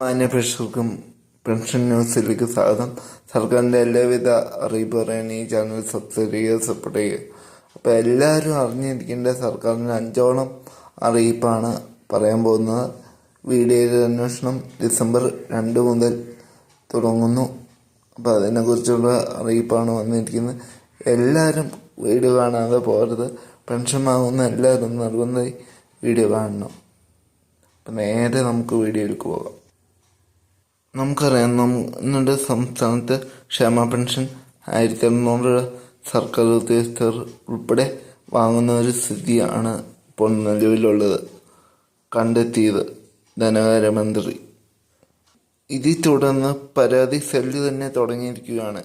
മാന്യപ്രേക്ഷകർക്കും pension ന്യൂസിലേക്ക് സ്വാഗതം. സർക്കാരിന്റെ എല്ലാവിധ അറിയിപ്പ് പറയാൻ ഈ ചാനൽ സബ്സ്ക്രൈബ് ചെയ്യുക സപ്പോർട്ട് ചെയ്യുക. അപ്പോൾ എല്ലാവരും അറിഞ്ഞിരിക്കേണ്ട സർക്കാരിന്റെ അഞ്ചോളം അറിയിപ്പാണ് പറയാൻ പോകുന്നത്. വീഡിയോയുടെ അന്വേഷണം ഡിസംബർ രണ്ട് മുതൽ തുടങ്ങുന്നു. അപ്പോൾ അതിനെക്കുറിച്ചുള്ള അറിയിപ്പാണ് വന്നിരിക്കുന്നത്. എല്ലാവരും വീഡിയോ കാണാതെ പോകരുത്. പെൻഷൻ വാങ്ങുന്ന എല്ലാവരും നിർബന്ധമായി വീഡിയോ കാണണം. അപ്പം നേരെ നമുക്ക് വീഡിയോയിലേക്ക് പോകാം. നമുക്കറിയാം നമ്മുടെ സംസ്ഥാനത്ത് ക്ഷേമ പെൻഷൻ ആയിരത്തി എണ്ണൂറ് സർക്കാർ ഉദ്യോഗസ്ഥർ ഉൾപ്പെടെ വാങ്ങുന്ന ഒരു സ്ഥിതിയാണ് ഇപ്പോൾ നിലവിലുള്ളത്. കണ്ടെത്തിയത് ധനകാര്യമന്ത്രി. ഇതിൽ തുടർന്ന് പരാതി സെല്ല് തന്നെ തുടങ്ങിയിരിക്കുകയാണ്.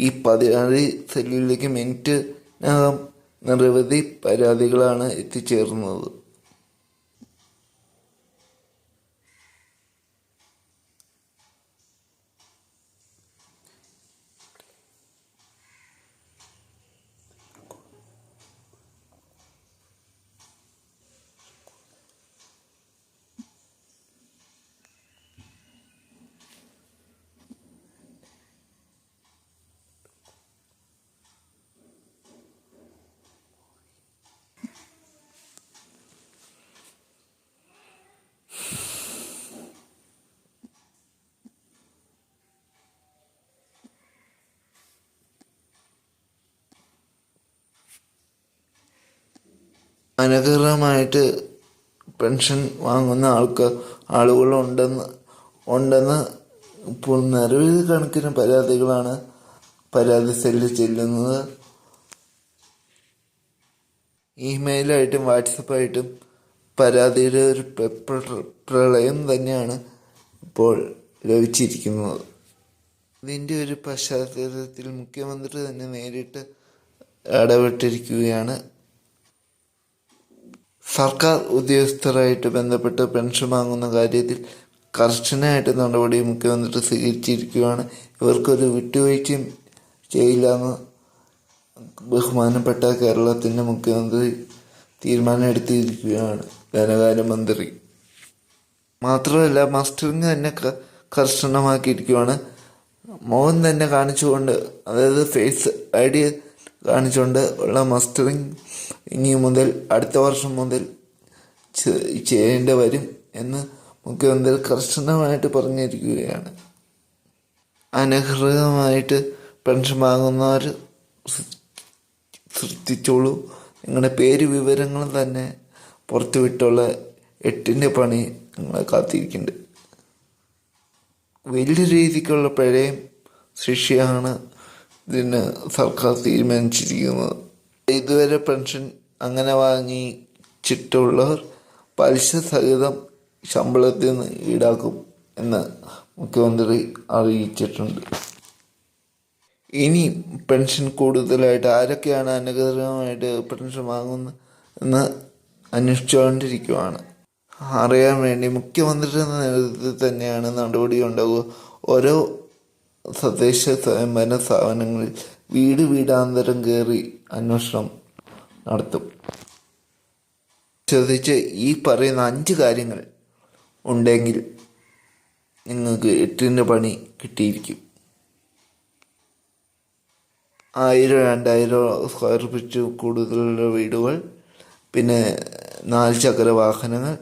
ഈ പരാതി സെല്ലിലേക്ക് മിനിറ്റിനകം നിരവധി പരാതികളാണ് എത്തിച്ചേർന്നത്. അനധികൃതമായിട്ട് പെൻഷൻ വാങ്ങുന്ന ആൾക്ക് ആളുകളുണ്ടെന്ന് ഉണ്ടെന്ന് ഇപ്പോൾ നിരവധി കണക്കിന് പരാതികളാണ് പരാതി സെല്ലിൽ ചെല്ലുന്നത്. ഇമെയിലായിട്ടും വാട്സപ്പായിട്ടും പരാതിയുടെ ഒരു പ്രളയം തന്നെയാണ് ഇപ്പോൾ ലഭിച്ചിരിക്കുന്നത്. ഇതിന്റെ ഒരു പശ്ചാത്തലത്തിൽ മുഖ്യമന്ത്രി തന്നെ നേരിട്ട് ഇടപെട്ടിരിക്കുകയാണ്. സർക്കാർ ഉദ്യോഗസ്ഥരായിട്ട് ബന്ധപ്പെട്ട് പെൻഷൻ വാങ്ങുന്ന കാര്യത്തിൽ കർശനമായിട്ട് നടപടി മുഖ്യമന്ത്രി സ്വീകരിച്ചിരിക്കുകയാണ്. ഇവർക്കൊരു വിട്ടുവീഴ്ചയും ചെയ്യില്ലെന്ന് ബഹുമാനപ്പെട്ട കേരളത്തിന്റെ മുഖ്യമന്ത്രി തീരുമാനമെടുത്തിരിക്കുകയാണ് ധനകാര്യ ധനകാര്യമന്ത്രി മാത്രമല്ല മസ്റ്ററിങ് തന്നെ കർശനമാക്കിയിരിക്കുകയാണ്. മുഖം തന്നെ കാണിച്ചുകൊണ്ട് അതായത് ഫേസ് ഐ ഡി കാണിച്ചുകൊണ്ട് ഉള്ള മസ്റ്ററിങ് ഇനി മുതൽ അടുത്ത വർഷം മുതൽ ചെയ്യേണ്ടി വരും എന്ന് മുഖ്യമന്ത്രി കർശനമായിട്ട് പറഞ്ഞിരിക്കുകയാണ്. അനധികൃതമായിട്ട് പെൻഷൻ വാങ്ങുന്നവർ ശ്രദ്ധിച്ചോളൂ നിങ്ങളുടെ പേര് വിവരങ്ങൾ തന്നെ പുറത്തുവിട്ടുള്ള എട്ടിന്റെ പണി നിങ്ങളെ കാത്തിരിക്കുന്നുണ്ട്. വലിയ രീതിക്കുള്ള പിഴയും ശിക്ഷയാണ് ഇതിന് സർക്കാർ തീരുമാനിച്ചിരിക്കുന്നത് ഇതുവരെ പെൻഷൻ അങ്ങനെ വാങ്ങിച്ചിട്ടുള്ളവർ പലിശ സഹിതം ശമ്പളത്തിൽ നിന്ന് ഈടാക്കും എന്ന് മുഖ്യമന്ത്രി അറിയിച്ചിട്ടുണ്ട്. ഇനി പെൻഷൻ കൂടുതലായിട്ട് ആരൊക്കെയാണ് അനധികൃതമായിട്ട് പെൻഷൻ വാങ്ങുന്നത് എന്ന് അന്വേഷിച്ചുകൊണ്ടിരിക്കുവാണ്. അറിയാൻ വേണ്ടി മുഖ്യമന്ത്രിയുടെ നേതൃത്വത്തിൽ തന്നെയാണ് നടപടി ഉണ്ടാവുക. ഓരോ തദ്ദേശ സ്വയംഭരണ സ്ഥാപനങ്ങളിൽ വീട് വീടാന്തരം കയറി അന്വേഷണം നടത്തും. ശ്രദ്ധിച്ച് ഈ പറയുന്ന അഞ്ച് കാര്യങ്ങൾ ഉണ്ടെങ്കിൽ നിങ്ങൾക്ക് എട്ടിന്റെ പണി കിട്ടിയിരിക്കും. ആയിരം രണ്ടായിരം സ്ക്വയർ ഫീറ്റ് കൂടുതലുള്ള വീടുകൾ പിന്നെ നാല് ചക്ര വാഹനങ്ങൾ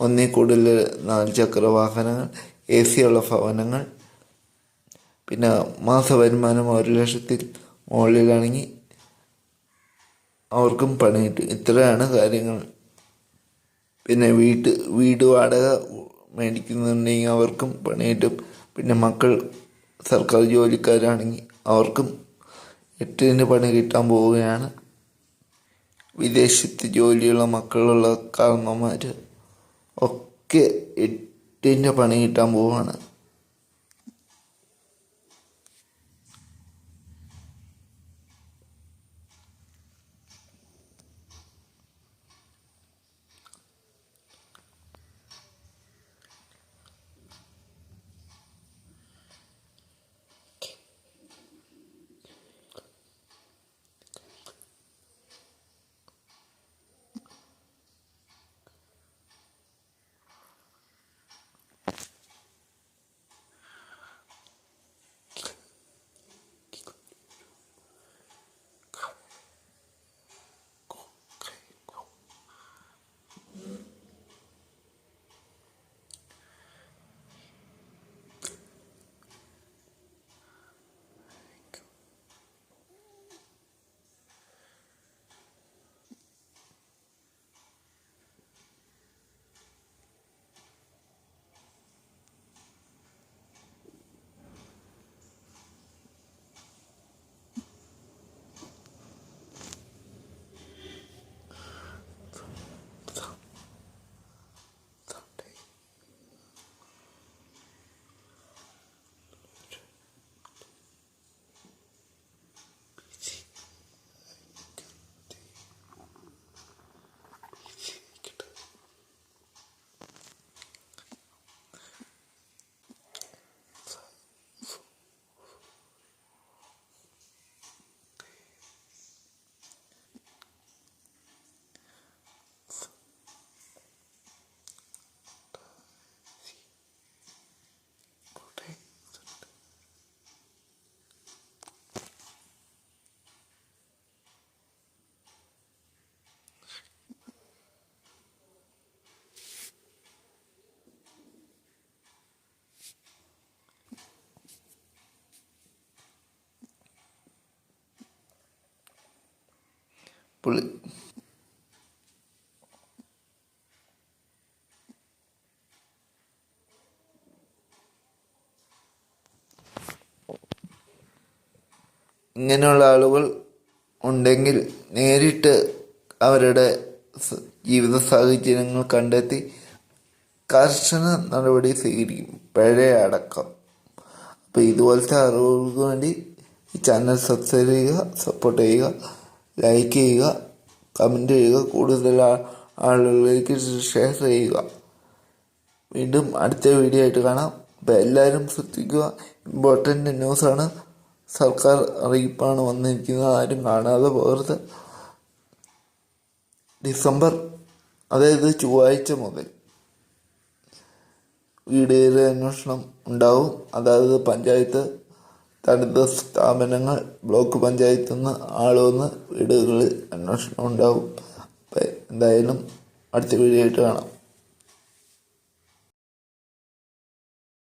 ഒന്നിൽ കൂടുതൽ നാല് ചക്ര വാഹനങ്ങൾ എ സി ഉള്ള ഭവനങ്ങൾ പിന്നെ മാസ വരുമാനം ഒരു ലക്ഷത്തിൽ മുകളിലാണെങ്കിൽ അവർക്കും പണി കിട്ടും. ഇത്രയാണ് കാര്യങ്ങൾ. പിന്നെ വീട്ട് വീട് വാടക മേടിക്കുന്നുണ്ടെങ്കിൽ അവർക്കും പണി കിട്ടും. പിന്നെ മക്കൾ സർക്കാർ ജോലിക്കാരാണെങ്കിൽ അവർക്കും എട്ടിന് പണി കിട്ടാൻ പോവുകയാണ്. വിദേശത്ത് ജോലിയുള്ള മക്കളുള്ള കാർമ്മമാർ ഒക്കെ എട്ടിന്റെ പണി കിട്ടാൻ പോവുകയാണ്. പുള്ളി. ഇങ്ങനെയുള്ള ആളുകൾ ഉണ്ടെങ്കിൽ നേരിട്ട് അവരുടെ ജീവിത സാഹചര്യങ്ങൾ കണ്ടെത്തി കർശന നടപടി സ്വീകരിക്കും. പിഴ അടക്കം. അപ്പോൾ ഇതുപോലത്തെ അറിവുകൾക്ക് വേണ്ടി ഈ ചാനൽ സബ്സ്ക്രൈബ് ചെയ്യുക സപ്പോർട്ട് ചെയ്യുക. ലൈക്ക് ചെയ്യുക കമന്റ് ചെയ്യുക കൂടുതൽ ആളുകളിലേക്ക് ഷെയർ ചെയ്യുക. വീണ്ടും അടുത്ത വീഡിയോ ആയിട്ട് കാണാം. അപ്പോൾ എല്ലാവരും ശ്രദ്ധിക്കുക ഇമ്പോർട്ടന്റ് ന്യൂസാണ് സർക്കാർ അറിയിപ്പാണ് വന്നിരിക്കുന്നത് ആരും കാണാതെ പോകരുത്. ഡിസംബർ അതായത് ചൊവ്വാഴ്ച മുതൽ വീടുകളിലെ അന്വേഷണം ഉണ്ടാവും. അതായത് പഞ്ചായത്ത് തനത് സ്ഥാപനങ്ങൾ ബ്ലോക്ക് പഞ്ചായത്തിൽ നിന്ന് ആൾ വന്ന് വീടുകളിൽ അന്വേഷണം ഉണ്ടാവും. അപ്പം എന്തായാലും അടുത്ത വീഡിയോ ആയിട്ട് കാണാം.